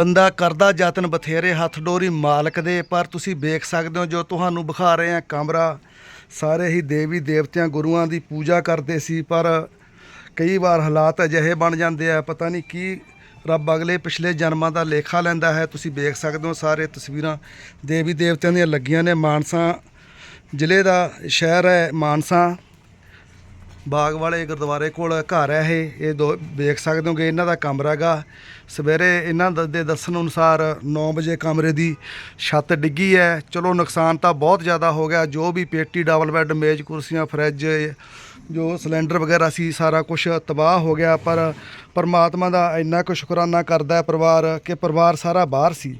ਬੰਦਾ ਕਰਦਾ ਯਤਨ ਬਥੇਰੇ, ਹੱਥ ਡੋਰੀ ਮਾਲਕ ਦੇ, ਪਰ ਤੁਸੀਂ ਵੇਖ ਸਕਦੇ ਹੋ ਜੋ ਤੁਹਾਨੂੰ ਵਿਖਾ ਰਹੇ ਹਾਂ ਕਮਰਾ। ਸਾਰੇ ਹੀ ਦੇਵੀ ਦੇਵਤਿਆਂ, ਗੁਰੂਆਂ ਦੀ ਪੂਜਾ ਕਰਦੇ ਸੀ, ਪਰ ਕਈ ਵਾਰ ਹਾਲਾਤ ਅਜਿਹੇ ਬਣ ਜਾਂਦੇ ਆ। ਪਤਾ ਨਹੀਂ ਕੀ ਰੱਬ ਅਗਲੇ ਪਿਛਲੇ ਜਨਮਾਂ ਦਾ ਲੇਖਾ ਲੈਂਦਾ ਹੈ। ਤੁਸੀਂ ਵੇਖ ਸਕਦੇ ਹੋ ਸਾਰੇ ਤਸਵੀਰਾਂ। ਦੇਵੀ ਦੇਵਤਿਆਂ ਦੀਆਂ ਲੱਗੀਆਂ ਨੇ ਮਾਨਸਾ। ਜ਼ਿਲ੍ਹੇ ਦਾ ਸ਼ਹਿਰ ਹੈ ਮਾਨਸਾ। ਬਾਗ ਵਾਲੇ ਗੁਰਦੁਆਰੇ ਕੋਲ ਘਰ ਹੈ ਇਹ। ਇਹ ਦੋ ਦੇਖ ਸਕਦੇ ਹੋਗੇ, ਇਹਨਾਂ ਦਾ ਕਮਰਾ ਹੈਗਾ। ਸਵੇਰੇ ਇਹਨਾਂ ਦ- ਦੇ ਦੱਸਣ ਅਨੁਸਾਰ 9 ਵਜੇ ਕਮਰੇ ਦੀ ਛੱਤ ਡਿੱਗੀ ਹੈ। ਚਲੋ ਨੁਕਸਾਨ ਤਾਂ ਬਹੁਤ ਜ਼ਿਆਦਾ ਹੋ ਗਿਆ। ਜੋ ਵੀ ਪੇਟੀ, ਡਬਲ ਬੈੱਡ, ਮੇਜ਼, ਕੁਰਸੀਆਂ, ਫਰਿੱਜ ਜੋ ਸਿਲੰਡਰ ਵਗੈਰਾ ਸੀ, ਸਾਰਾ ਕੁਝ ਤਬਾਹ ਹੋ ਗਿਆ, ਪਰ ਪਰਮਾਤਮਾ ਦਾ ਇੰਨਾ ਕੁ ਸ਼ੁਕਰਾਨਾ ਕਰਦਾ ਹੈ ਪਰਿਵਾਰ ਕਿ ਪਰਿਵਾਰ ਸਾਰਾ ਬਾਹਰ ਸੀ।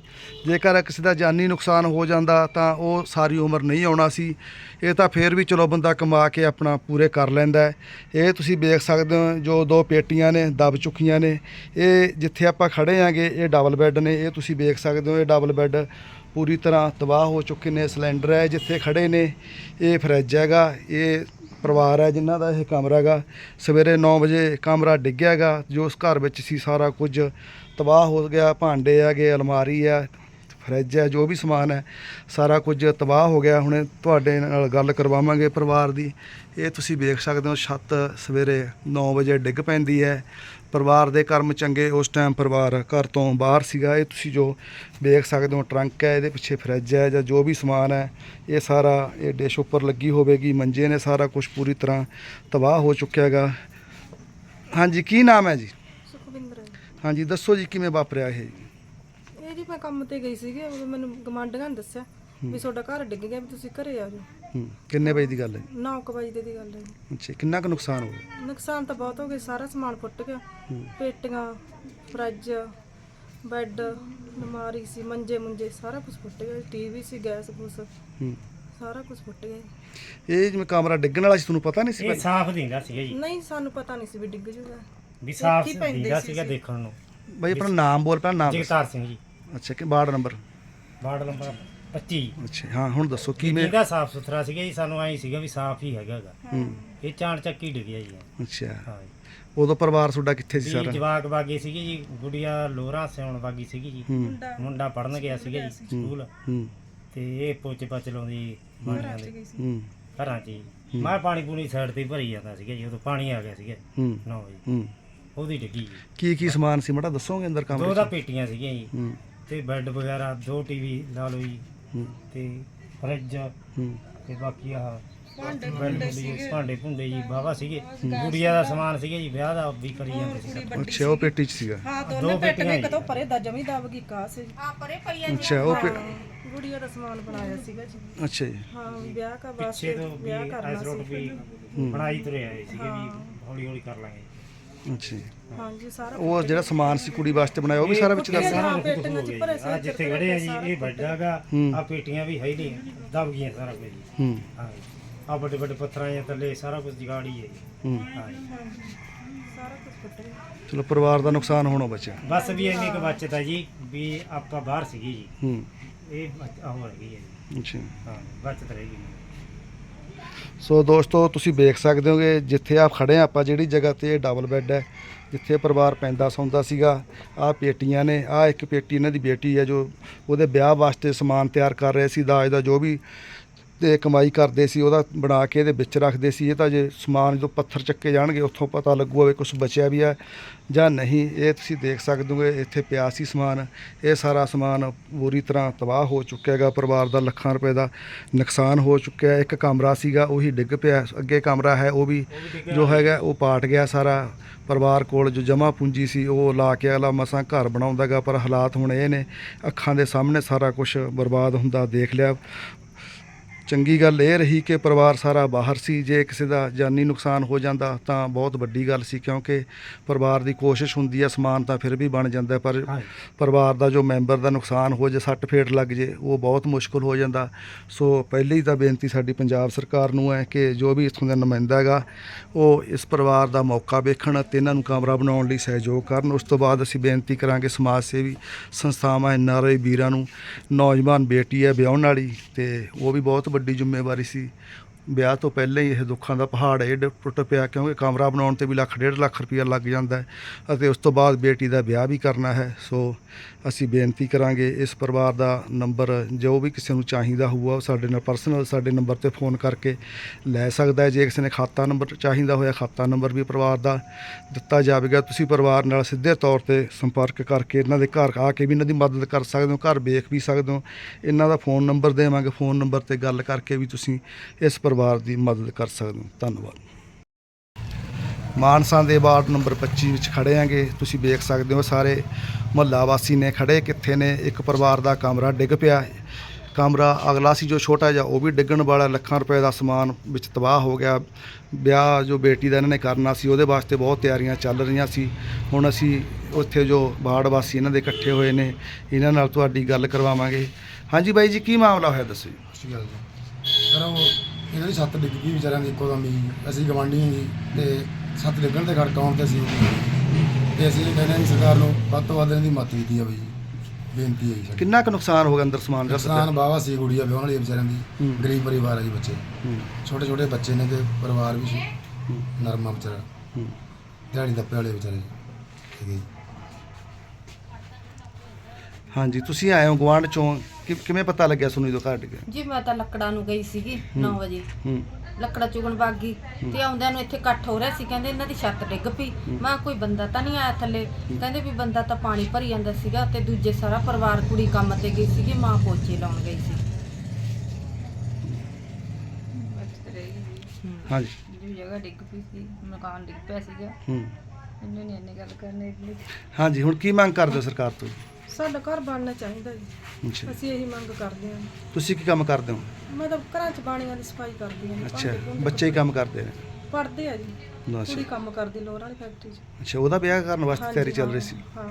ਜੇਕਰ ਕਿਸੇ ਦਾ ਜਾਨੀ ਨੁਕਸਾਨ ਹੋ ਜਾਂਦਾ ਤਾਂ ਉਹ ਸਾਰੀ ਉਮਰ ਨਹੀਂ ਆਉਣਾ ਸੀ। ਇਹ ਤਾਂ ਫੇਰ ਵੀ ਚਲੋ ਬੰਦਾ ਕਮਾ ਕੇ ਆਪਣਾ ਪੂਰੇ ਕਰ ਲੈਂਦਾ ਇਹ ਤੁਸੀਂ ਵੇਖ ਸਕਦੇ ਹੋ, ਜੋ ਦੋ ਪੇਟੀਆਂ ਨੇ, ਦਬ ਚੁੱਕੀਆਂ ਨੇ, ਇਹ ਜਿੱਥੇ ਆਪਾਂ ਖੜੇ ਆਂਗੇ ਇਹ ਡਬਲ ਬੈੱਡ ਨੇ। ਇਹ ਤੁਸੀਂ ਵੇਖ ਸਕਦੇ ਹੋ, ਇਹ ਡਬਲ ਬੈੱਡ ਪੂਰੀ ਤਰ੍ਹਾਂ ਤਬਾਹ ਹੋ ਚੁੱਕੇ ਨੇ। ਸਿਲੰਡਰ ਹੈ ਜਿੱਥੇ ਖੜੇ ਨੇ, ਇਹ ਫਰਿੱਜ ਹੈਗਾ, ਇਹ ਪਰਿਵਾਰ ਹੈ ਜਿਨ੍ਹਾਂ ਦਾ ਇਹ ਕਮਰਾ ਹੈਗਾ। ਸਵੇਰੇ 9 ਵਜੇ ਕਮਰਾ ਡਿੱਗਿਆ ਹੈਗਾ, ਜੋ ਉਸ ਘਰ ਵਿੱਚ ਸੀ ਸਾਰਾ ਕੁਝ ਤਬਾਹ ਹੋ ਗਿਆ, ਭਾਂਡੇ ਹੈਗੇ, ਅਲਮਾਰੀ ਹੈ। ਫਰਿੱਜ ਹੈ ਜੋ ਵੀ ਸਮਾਨ ਹੈ ਸਾਰਾ ਕੁਝ ਤਬਾਹ ਹੋ ਗਿਆ। ਹੁਣ ਤੁਹਾਡੇ ਨਾਲ ਗੱਲ ਕਰਵਾਵਾਂਗੇ ਪਰਿਵਾਰ ਦੀ। ਇਹ ਤੁਸੀਂ ਵੇਖ ਸਕਦੇ ਹੋ ਛੱਤ ਸਵੇਰੇ 9 ਵਜੇ ਡਿੱਗ ਪੈਂਦੀ ਹੈ। ਪਰਿਵਾਰ ਦੇ ਕਰਮ ਚੰਗੇ ਉਸ ਟਾਈਮ ਪਰਿਵਾਰ ਘਰ ਤੋਂ ਬਾਹਰ ਸੀਗਾ। ਇਹ ਤੁਸੀਂ ਜੋ ਵੇਖ ਸਕਦੇ ਹੋ ਟਰੰਕ ਹੈ ਇਹਦੇ ਪਿੱਛੇ ਫਰਿੱਜ ਹੈ ਜਾਂ ਜੋ ਵੀ ਸਮਾਨ ਹੈ ਇਹ ਸਾਰਾ ਇਹ ਡਿਸ਼ ਉੱਪਰ ਲੱਗੀ ਹੋਵੇਗੀ। ਮੰਜੇ ਨੇ ਸਾਰਾ ਕੁਝ ਪੂਰੀ ਤਰ੍ਹਾਂ ਤਬਾਹ ਹੋ ਚੁੱਕਿਆ ਹੈਗਾ। ਹਾਂਜੀ ਕੀ ਨਾਮ ਹੈ ਜੀ? ਸੁਖਵਿੰਦਰ। ਹਾਂਜੀ ਦੱਸੋ ਜੀ ਕਿਵੇਂ ਵਾਪਰਿਆ ਇਹ ਇਹ? ਜੀ ਮੈਂ ਕੰਮ ਤੇ ਗਈ ਸੀਗੀ ਉਦੋਂ ਮੈਨੂੰ ਗਮਾਂਡੀਆਂ ਨੇ ਦੱਸਿਆ ਵੀ ਤੁਹਾਡਾ ਘਰ ਡਿੱਗ ਗਿਆ ਵੀ ਤੁਸੀਂ ਘਰੇ ਆ ਜਾਓ। ਹੂੰ ਕਿੰਨੇ ਵਜੇ ਦੀ ਗੱਲ ਹੈ 9 ਵਜੇ ਦੀ ਗੱਲ ਹੈ ਜੀ। ਅੱਛਾ ਕਿੰਨਾ ਕੁ ਨੁਕਸਾਨ ਹੋ ਗਿਆ? ਨੁਕਸਾਨ ਤਾਂ ਬਹੁਤ ਹੋ ਗਿਆ ਸਾਰਾ ਸਮਾਨ ਫੁੱਟ ਗਿਆ। ਹੂੰ। ਪੇਟੀਆਂ ਫਰਿੱਜ ਬੈੱਡ ਅਲਮਾਰੀ ਸੀ ਮੰਜੇ ਮੁੰਜੇ ਸਾਰਾ ਕੁਝ ਫੁੱਟ ਗਿਆ ਟੀਵੀ ਸੀ ਗੈਸ ਗੂਸ ਹੂੰ। ਸਾਰਾ ਕੁਝ ਫੁੱਟ ਗਿਆ ਇਹ ਜਿਵੇਂ ਕਮਰਾ ਡਿੱਗਣ ਵਾਲਾ ਸੀ ਤੁਹਾਨੂੰ ਪਤਾ ਨਹੀਂ ਸੀ ਇਹ ਸਾਫ਼ ਦਿੰਦਾ ਸੀਗਾ ਜੀ। ਨਹੀਂ ਸਾਨੂੰ ਪਤਾ ਨਹੀਂ ਸੀ ਵੀ ਡਿੱਗ ਜੂਗਾ। ਵੀ ਸਾਫ਼ ਪੈਂਦੇ ਦਿੰਦਾ ਸੀ ਸੀਗਾ। ਦੇਖਣ ਨੂੰ। ਬਈ ਆਪਣਾ ਨਾਮ ਬੋਲ ਪਹਿਲਾਂ ਨਾਮ ਦੱਸ। ਜਗਤਾਰ ਸਿੰਘ ਜੀ। ਅੱਛਾ ਕਿ ਵਾਰਡ ਨੰਬਰ? ਵਾਰਡ ਨੰਬਰ 25 ਅੱਛਾ ਹਾਂ ਹੁਣ ਦੱਸੋ ਕਿਵੇਂ? ਇਹਦਾ ਸਾਫ਼ ਸੁਥਰਾ ਸੀਗਾ ਜੀ ਸਾਨੂੰ ਐਂ ਸੀਗਾ ਵੀ ਸਾਫ਼ ਹੀ ਹੈਗਾ ਗਾ। ਹੂੰ। ਇਹ ਚਾਣ ਚੱਕੀ ਡਿੱਗਿਆ ਜੀ। ਅੱਛਾ। ਹਾਂ ਜੀ। ਉਦੋਂ ਪਰਿਵਾਰ ਤੁਹਾਡਾ ਕਿੱਥੇ ਸੀ ਵੀ ਸਾਰਾ? ਜਵਾਕ ਬਾਗੀ ਸੀਗੀ ਜੀ ਗੁੜੀਆ ਲੋਰਾ ਸਿਉਣ ਬਾਗੀ ਸੀਗੀ ਜੀ। ਹੂੰ। ਮੁੰਡਾ ਪੜਨ ਗਿਆ ਸੀਗਾ ਜੀ ਸਕੂਲ। ਹੂੰ। ਤੇ ਇਹ ਪੋਚੇ ਪਚ ਲਾਉਂਦੀ ਬਾਣੀਆਂ ਦੇ। ਹੂੰ। ਘਰਾਂ 'ਚ ਜੀ। ਮੈਂ ਪਾਣੀ ਪੂਣੀ ਸਾਈਡ ਤੇ ਹੀ ਭਰੀ ਜਾਂਦਾ ਸੀਗਾ ਜੀ ਉਦੋਂ ਪਾਣੀ ਆ ਗਿਆ ਸੀਗਾ। ਹੂੰ। 9 ਵਜੇ। ਹੂੰ। ਉਹਦੀ ਡਿੱਗੀ ਜੀ। ਕੀ ਕੀ ਸਮਾਨ ਸੀ? ਮੜਾ ਦੱਸੋਗੇ ਅੰਦਰ ਦੋ ਕਮਰੇ ਦਾ 'ਚ? ਪੇਟੀਆਂ ਸੀਗੀਆਂ ਜੀ। ਹੂੰ। ਤੇ ਬੈੱਡ ਵਗੈਰਾ ਦੋ ਟੀਵੀ ਲਾ ਲਓ ਜੀ ਹੂੰ। ਤੇ ਫਰਿੱਜ ਹੂੰ। ਤੇ ਬਾਕੀ ਆਹ ਭਾਂਡੇ ਭਾਂਡੇ ਭੁੰਡੇ ਜੀ ਬਾਵਾ ਸੀਗੇ। ਗੁੜੀਆ ਦਾ ਸਮਾਨ ਸੀਗੇ ਜੀ ਵਿਆਹ ਦਾ ਵੀ ਕਰੀ ਜਾਂਦੇ ਸੀ ਸਭ। ਅੱਛਾ ਉਹ ਪੇਟੀ 'ਚ ਸੀਗਾ? ਹਾਂ ਦੋ ਪੇਟੀਆਂ ਜੀ। ਕਦੋਂ ਪਰੇ ਦਾ ਜਮੀ ਦਬ ਗਈ ਕਾਸ ਜੀ। ਅੱਛਾ ਉਹ ਪੇ- ਗੁੜੀਆ ਦਾ ਸਮਾਨ ਬਣਾਇਆ ਸੀਗਾ ਜੀ। ਅੱਛਾ ਜੀ। ਹਾਂ ਵਿਆਹ ਕਾ ਪਿੱਛੇ ਵਾਸਤੇ ਤੋਂ ਵੀ ਵਿਆਹ ਕਰਨਾ ਸੀ। ਵੀ ਬਣਾਈ ਤੁਰੇ ਆਏ ਸੀਗੇ ਵੀ ਹੌਲੀ ਹੌਲੀ ਕਰ ਲਾਂਗੇ। ਅੱਛਾ ਜੀ। ਹਾਂਜੀ ਸਾਰਾ ਉਹ ਜਿਹੜਾ ਸਮਾਨ ਸੀ ਕੁੜੀ ਵਾਸਤੇ ਬਣਾਇਆ ਉਹ ਵੀ ਸਾਰਾ ਵਿੱਚ ਦੱਸ ਸਾਰਾ ਪੇਟੀਆਂ ਚ ਭਰੇ। ਸੀ, ਆਹ ਜਿੱਥੇ ਖੜੇ ਆ ਜੀ ਇਹ ਵੱਡਾਗਾ। ਆ ਪੇਟੀਆਂ ਵੀ ਹੈ ਹੀ ਨਹੀਂ ਦਬ ਗਈਆਂ ਸਾਰਾ ਕੁਝ। ਜੀ ਹੂੰ ਹਾਂ ਆ ਵੱਡੇ ਵੱਡੇ ਪੱਥਰਾਂ ਜਾਂ ਥੱਲੇ ਸਾਰਾ ਕੁਝ ਜਗਾੜੀ ਹੈ ਜੀ। ਹੂੰ। ਹਾਂ ਜੀ। ਸਾਰਾ ਕੁਝ ਫੁੱਟ ਗਿਆ ਚਲੋ ਪਰਿਵਾਰ ਦਾ ਨੁਕਸਾਨ ਹੋਣੋਂ ਬਚਿਆ ਬਸ ਵੀ ਇੰਨੀ ਕੁ ਬਚਤ ਹੈ ਜੀ ਵੀ ਆਪਾਂ ਬਾਹਰ ਸੀਗੇ ਜੀ। ਹੂੰ। ਇਹ ਬਚ- ਉਹ ਹੈਗੀ ਹੈ ਜੀ। ਅੱਛਾ। ਹਾਂ ਬਚਤ ਰਹੇਗੀ ਸੋ ਦੋਸਤੋ, ਤੁਸੀਂ ਵੇਖ ਸਕਦੇ ਹੋਗੇ, ਜਿੱਥੇ ਆਪ ਖੜੇ ਆ ਆਪਾਂ, ਜਿਹੜੀ ਜਗ੍ਹਾ ਤੇ ਇਹ ਡਬਲ ਬੈੱਡ ਹੈ, ਜਿੱਥੇ ਪਰਿਵਾਰ ਪੈਂਦਾ ਸੌਂਦਾ ਸੀਗਾ, ਆਹ ਪੇਟੀਆਂ ਨੇ, ਆਹ ਇੱਕ ਪੇਟੀ ਇਹਨਾਂ ਦੀ ਬੇਟੀ ਹੈ ਜੋ ਉਹਦੇ ਵਿਆਹ ਵਾਸਤੇ ਸਮਾਨ ਤਿਆਰ ਕਰ ਰਹੇ ਸੀ, ਦਾਜ ਦਾ ਜੋ ਵੀ ਤੇ ਕਮਾਈ ਕਰਦੇ ਸੀ, ਉਹਦਾ ਬਣਾ ਕੇ ਇਹਦੇ ਵਿੱਚ ਰੱਖਦੇ ਸੀ। ਇਹ ਤਾਂ ਜੇ ਸਮਾਨ ਜਦੋਂ ਪੱਥਰ ਚੱਕੇ ਜਾਣਗੇ, ਉੱਥੋਂ ਪਤਾ ਲੱਗੂਗਾ ਵੀ ਕੁਝ ਬਚਿਆ ਵੀ ਹੈ ਜਾਂ ਨਹੀਂ। ਇਹ ਤੁਸੀਂ ਦੇਖ ਸਕਦੇ ਹੋਗੇ ਇੱਥੇ ਪਿਆ ਸੀ ਸਮਾਨ। ਇਹ ਸਾਰਾ ਸਮਾਨ ਪੂਰੀ ਤਰ੍ਹਾਂ ਤਬਾਹ ਹੋ ਚੁੱਕਿਆ ਹੈਗਾ। ਪਰਿਵਾਰ ਦਾ ਲੱਖਾਂ ਰੁਪਏ ਦਾ ਨੁਕਸਾਨ ਹੋ ਚੁੱਕਿਆ ਇੱਕ ਕਮਰਾ ਸੀਗਾ, ਉਹੀ ਡਿੱਗ ਪਿਆ। ਅੱਗੇ ਕਮਰਾ ਹੈ, ਉਹ ਵੀ ਜੋ ਹੈਗਾ, ਉਹ ਪਾਟ ਗਿਆ ਸਾਰਾ। ਪਰਿਵਾਰ ਕੋਲ ਜੋ ਜਮਾ ਪੂੰਜੀ ਸੀ, ਉਹ ਲਾ ਕੇ ਅਗਲਾ ਮਸਾਂ ਘਰ ਬਣਾਉਂਦਾਗਾ ਪਰ ਹਾਲਾਤ ਹੁਣ ਇਹ ਨੇ। ਅੱਖਾਂ ਦੇ ਸਾਹਮਣੇ ਸਾਰਾ ਕੁਝ ਬਰਬਾਦ ਹੁੰਦਾ ਦੇਖ ਲਿਆ। ਚੰਗੀ ਗੱਲ ਇਹ ਰਹੀ ਕਿ ਪਰਿਵਾਰ ਸਾਰਾ ਬਾਹਰ ਸੀ ਜੇ ਕਿਸੇ ਦਾ ਜਾਨੀ ਨੁਕਸਾਨ ਹੋ ਜਾਂਦਾ ਤਾਂ ਬਹੁਤ ਵੱਡੀ ਗੱਲ ਸੀ ਕਿਉਂਕਿ ਪਰਿਵਾਰ ਦੀ ਕੋਸ਼ਿਸ਼ ਹੁੰਦੀ ਹੈ ਸਮਾਨ ਤਾਂ ਫਿਰ ਵੀ ਬਣ ਜਾਂਦਾ ਹੈ, ਪਰ ਹਾਂ ਪਰਿਵਾਰ ਦਾ ਜੋ ਮੈਂਬਰ ਦਾ ਨੁਕਸਾਨ ਹੋ ਜੇ ਸੱਟ ਫੇਟ ਲੱਗ ਜੇ ਉਹ ਬਹੁਤ ਮੁਸ਼ਕਲ ਹੋ ਜਾਂਦਾ। ਸੋ ਪਹਿਲੀ ਤਾਂ ਬੇਨਤੀ ਸਾਡੀ ਪੰਜਾਬ ਸਰਕਾਰ ਨੂੰ ਹੈ ਕਿ ਜੋ ਵੀ ਇੱਥੋਂ ਦਾ ਨੁਮਾਇੰਦਾ ਹੈਗਾ ਉਹ ਇਸ ਪਰਿਵਾਰ ਦਾ ਮੌਕਾ ਵੇਖਣ ਅਤੇ ਇਹਨਾਂ ਨੂੰ ਕਮਰਾ ਬਣਾਉਣ ਲਈ ਸਹਿਯੋਗ ਕਰਨ। ਉਸ ਤੋਂ ਬਾਅਦ ਅਸੀਂ ਬੇਨਤੀ ਕਰਾਂਗੇ ਸਮਾਜ ਸੇਵੀ ਸੰਸਥਾਵਾਂ ਐਨਆਰਆਈ ਵੀਰਾਂ ਨੂੰ ਨੌਜਵਾਨ ਬੇਟੀ ਹੈ ਵਿਆਹੁਣ ਵਾਲੀ ਤੇ ਉਹ ਵੀ ਬਹੁਤ ਵੱਡੀ ਜ਼ਿੰਮੇਵਾਰੀ ਸੀ। ਵਿਆਹ ਤੋਂ ਪਹਿਲਾਂ ਹੀ ਇਹ ਦੁੱਖਾਂ ਦਾ ਪਹਾੜ ਇਹ ਡ- ਟੁੱਟ ਪਿਆ ਕਿਉਂਕਿ ਕਮਰਾ ਬਣਾਉਣ ਤੇ ਵੀ ਲੱਖ, ਡੇਢ ਲੱਖ ਰੁਪਇਆ ਲੱਗ ਜਾਂਦਾ ਹੈ ਅਤੇ ਉਸ ਤੋਂ ਬਾਅਦ ਬੇਟੀ ਦਾ ਵਿਆਹ ਵੀ ਕਰਨਾ ਹੈ। ਸੋ ਅਸੀਂ ਬੇਨਤੀ ਕਰਾਂਗੇ ਇਸ ਪਰਿਵਾਰ ਦਾ ਨੰਬਰ ਜੋ ਵੀ ਕਿਸੇ ਨੂੰ ਚਾਹੀਦਾ ਹੋਊਗਾ ਉਹ ਸਾਡੇ ਨਾਲ ਪਰਸਨਲ ਸਾਡੇ ਨੰਬਰ ਤੇ ਫੋਨ ਕਰਕੇ ਲੈ ਸਕਦਾ ਹੈ। ਜੇ ਕਿਸੇ ਨੇ ਖਾਤਾ ਨੰਬਰ ਚਾਹੀਦਾ ਹੋਇਆ, ਖਾਤਾ ਨੰਬਰ ਵੀ ਪਰਿਵਾਰ ਦਾ ਦਿੱਤਾ ਜਾਵੇਗਾ। ਤੁਸੀਂ ਪਰਿਵਾਰ ਨਾਲ ਸਿੱਧੇ ਤੌਰ ਤੇ ਸੰਪਰਕ ਕਰਕੇ ਇਹਨਾਂ ਦੇ ਘਰ ਆ ਕੇ ਵੀ ਇਹਨਾਂ ਦੀ ਮਦਦ ਕਰ ਸਕਦੇ ਹੋ, ਘਰ ਵੇਖ ਵੀ ਸਕਦੇ ਹੋ। ਇਹਨਾਂ ਦਾ ਫੋਨ ਨੰਬਰ ਦੇਵਾਂਗੇ, ਫੋਨ ਨੰਬਰ ਤੇ ਗੱਲ ਕਰਕੇ ਵੀ ਤੁਸੀਂ ਇਸ ਪਰਿਵਾਰ ਦੀ ਮਦਦ ਕਰ ਸਕਦੇ ਹੋ ਧੰਨਵਾਦ। ਮਾਨਸਾ ਦੇ ਵਾਰਡ ਨੰਬਰ 25 ਵਿੱਚ ਖੜੇ ਆਂਗੇ ਤੁਸੀਂ ਵੇਖ ਸਕਦੇ ਹੋ ਸਾਰੇ ਮਹੱਲਾ ਵਾਸੀ ਨੇ ਖੜੇ ਕਿੱਥੇ ਨੇ? ਇੱਕ ਪਰਿਵਾਰ ਦਾ ਕਮਰਾ ਡਿੱਗ ਪਿਆ। ਕਮਰਾ ਅਗਲਾ ਸੀ ਜੋ ਛੋਟਾ ਜਿਹਾ, ਉਹ ਵੀ ਡਿੱਗਣ ਵਾਲਾ। ਲੱਖਾਂ ਰੁਪਏ ਦਾ ਸਮਾਨ ਵਿੱਚ ਤਬਾਹ ਹੋ ਗਿਆ। ਵਿਆਹ ਜੋ ਬੇਟੀ ਦਾ ਇਹਨਾਂ ਨੇ ਕਰਨਾ ਸੀ, ਉਹਦੇ ਵਾਸਤੇ ਬਹੁਤ ਤਿਆਰੀਆਂ ਚੱਲ ਰਹੀਆਂ ਸੀ। ਹੁਣ ਅਸੀਂ ਉੱਥੇ ਜੋ ਵਾਰਡ ਵਾਸੀ ਇਹਨਾਂ ਦੇ ਇਕੱਠੇ ਹੋਏ ਨੇ, ਇਹਨਾਂ ਨਾਲ ਤੁਹਾਡੀ ਗੱਲ ਕਰਵਾਵਾਂਗੇ। ਹਾਂਜੀ ਬਾਈ ਜੀ, ਕੀ ਮਾਮਲਾ ਹੋਇਆ ਦੱਸੋ ਜੀ? ਅੱਛੀ ਗੱਲ ਜੀ। ਇਹਨਾਂ ਦੀ ਛੱਤ ਡਿੱਗ ਗਈ ਵਿਚਾਰਿਆਂ ਦੀ ਇੱਕੋ ਦਮ ਹੀ। ਅਸੀਂ ਗਵਾਂਢੀ ਹਾਂ ਜੀ ਤੇ ਛੱਤ ਡਿੱਗਣ ਤੇ ਖੜਕਾ ਹੋਣ ਤੇ ਅਸੀਂ ਤੇ ਅਸੀਂ ਇਹ ਕਹਿੰਦੇ ਹਾਂ ਜੀ ਸਰਕਾਰ ਨੂੰ ਵੱਧ ਤੋਂ ਵੱਧ ਇਹਨਾਂ ਦੀ ਮਦਦ ਕੀਤੀ ਜਾਵੇ ਜੀ। ਬੇਨਤੀ ਹੈ ਜੀ ਸਾਡੀ। ਕਿੰਨਾ ਕੁ ਨੁਕਸਾਨ ਹੋ ਗਿਆ ਅੰਦਰ ਸਮਾਨ ਦਾ ਨੁਕਸਾਨ ਬਾਵਾ ਸੀ ਗੁੜੀਆ ਵਿਆਹਣ ਵਾਲੀ ਵਿਚਾਰਿਆਂ ਦੀ। ਹੂੰ। ਗਰੀਬ ਪਰਿਵਾਰ ਹੈ ਜੀ ਬੱਚੇ। ਹੂੰ, ਛੋਟੇ ਛੋਟੇ ਬੱਚੇ ਨੇ ਤੇ ਪਰਿਵਾਰ ਵੀ ਸੀ। ਹੂੰ, ਨਰਮਾ ਵਿਚਾਰਾ। ਹੂੰ। ਦਿਹਾੜੀ ਦੱਪੇ ਵਾਲੇ ਵਿਚਾਰੇ। ਠੀਕ ਹੈ ਜੀ। ਹਾਂਜੀ ਤੁਸੀਂ ਆਏ ਹੋ ਗਵਾਂਢ ਚੋਂ। ਕਿ- ਕਿਵੇਂ ਪਤਾ ਲੱਗਿਆ ਤੁਹਾਨੂੰ ਜਦੋਂ ਘਰ ਡਿੱਗਿਆ? ਜੀ ਮੈਂ ਤਾਂ ਲੱਕੜਾਂ ਨੂੰ ਗਈ ਸੀਗੀ 9 ਵਜੇ। ਹੂੰ। ਲੱਕੜਾ ਚੁਗਣ ਬਾਗੀ ਤੇ ਆਉਂਦਿਆਂ ਨੂੰ ਇੱਥੇ ਇਕੱਠ ਹੋ ਰਿਹਾ ਸੀ ਕਹਿੰਦੇ ਇਹਨਾਂ ਦੀ ਛੱਤ ਡਿੱਗ ਪਈ। ਮੈਂ ਕਿਹਾ ਕੋਈ ਬੰਦਾ ਤਾਂ ਨਹੀਂ ਆਇਆ ਥੱਲੇ? ਕਹਿੰਦੇ ਵੀ ਬੰਦਾ ਤਾਂ ਪਾਣੀ ਭਰੀ ਜਾਂਦਾ ਸੀਗਾ ਤੇ ਦੂਜੇ ਸਾਰਾ ਪਰਿਵਾਰ ਕੁੜੀ ਕੰਮ ਤੇ ਗਈ ਸੀਗੀ ਮਾਂ ਪੋਚੇ ਲਾਉਣ ਗਈ ਸੀ। ਹਾਂਜੀ। ਜੋ ਜਗ੍ਹਾ ਡਿੱਗ ਪਈ ਸੀ ਮਕਾਨ ਡਿੱਗ ਪਿਆ ਸੀਗਾ। ਹੂੰ। ਇੰਨੀ ਗੱਲ ਕਰਨੇ ਹਾਂਜੀ ਹੁਣ ਕੀ ਮੰਗ ਕਰਦੇ ਹੋ ਸਰਕਾਰ ਤੋਂ? ਸਾਡਾ ਘਰ ਬਣਨਾ ਚਾਹੀਦਾ ਜੀ। ਅੱਛਾ। ਅਸੀਂ ਇਹੀ ਮੰਗ ਕਰਦੇ ਹਾਂ। ਤੁਸੀਂ ਕੀ ਕੰਮ ਕਰਦੇ ਹੋ? ਮੈਂ ਤਾਂ ਘਰਾਂ 'ਚ ਬਾਣੀਆਂ ਦੀ ਸਫ਼ਾਈ ਕਰਦੀ ਹਾਂ ਅੱਛਾ ਬੱਚੇ ਹੀ ਕੰਮ ਕਰਦੇ ਨੇ? ਪੜਦੇ ਆ ਜੀ। ਕੁੜੀ ਕੰਮ ਕਰਦੀ ਲੋਰ ਵਾਲੀ ਫੈਕਟਰੀ 'ਚ। ਅੱਛਾ ਉਹਦਾ ਵਿਆਹ ਕਰਨ ਵਾਸਤੇ ਤਿਆਰੀ ਚੱਲ ਰਹੀ ਸੀ? ਹਾਂ।